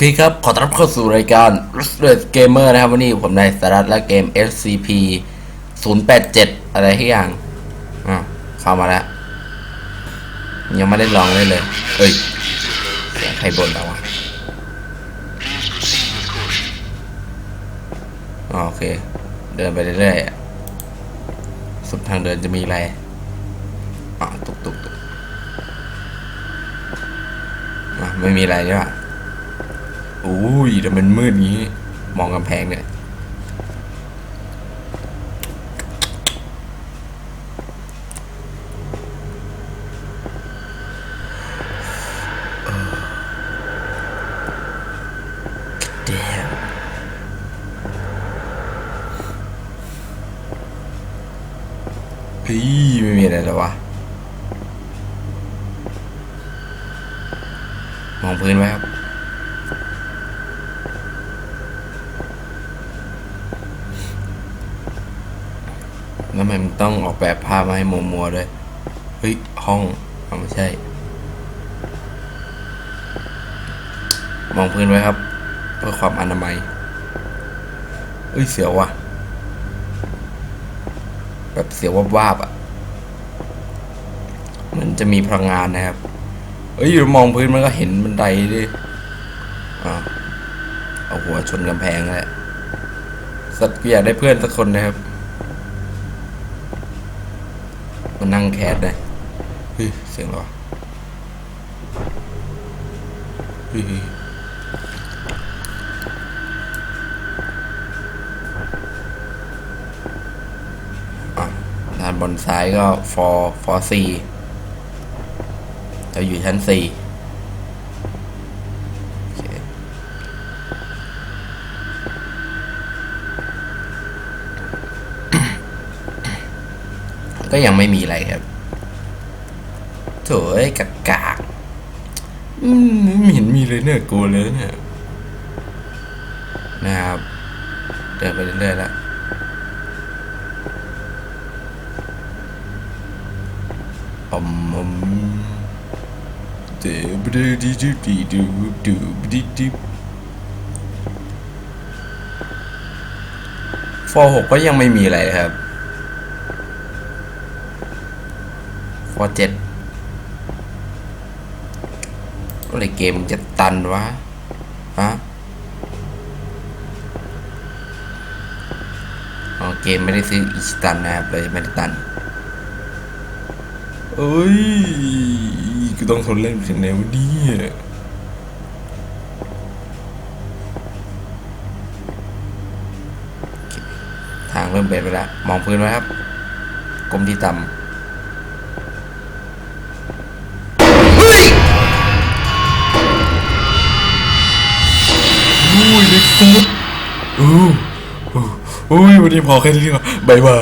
เคครับ ขอต้อนรับเข้าสู่รายการ r u s t e r Gamer นะครับ วันนี้ผมนายสารัตและเกม SCP 087 อะไรที่อย่าง อะ เข้ามาแล้ว ยังไม่ได้ลองเลยเลย เอ้ยใครบ่นแล้ววะโอเค เดินไปเรื่อยๆ สุดทางเดินจะมีอะไรอ๋อตุกตุกตุกอะไม่มีอะไรใช่ปะ อุ้ยแต่มันมืดงี้ มองกำแพงเนี่ย Damn เฮ้ยไม่มีอะไรแล้ววะ มองพื้นไว้ครับ แล้วทำ ไมมันต้องออกแบบภาพมาให้มัวมัวๆด้วย เฮ้ย ห้องเอาไม่ใช่ มองพื้นไว้ครับ เพื่อความอนามัย เอ้ย เสียวว่ะ แบบเสียววาบๆอะ เหมือนจะมีพลังงานนะครับ เอ้ยอยู่มองพื้นมันก็เห็นบันไดดิอ่าเอาหัวชนกำแพงแหละสัตว์กูอยากได้เพื่อนสักคนนะครับ มันนั่งแคสได้เฮ้ยเสียงรอเฮ้ยอะด้านบนซ้ายก็ฟอร์ฟอร์ซีเราอยู่ชั้นสี่โอเค ก็ยังไม่มีอะไรครับโถยกากากไม่เห็นมีเลยเนี่ยกลัวเลยเนี่ยนะครับเดินไปเรื่อยๆแล้วอมอมเดบดดีดูดีดูดูดีดีฟอหกก็ยังไม่มีอะไรครับ อเจ็ดอะไรเกมจะตันวะฮะอ๋อเกมไม่ได้ซื้ออิชิตันนะครับเลยไม่ได้ตันเอ้ยกูต้องทนเล่นถึงไหนวะเนี่ยโอเคทางเริ่มเบนไปแล้วมองพื้นไว้ครับกลมที่ต่ำ อุ้ยเล็กฟุตโอ้อู้ยวันนี้พอแค่นี้ดีกว่าบายบาย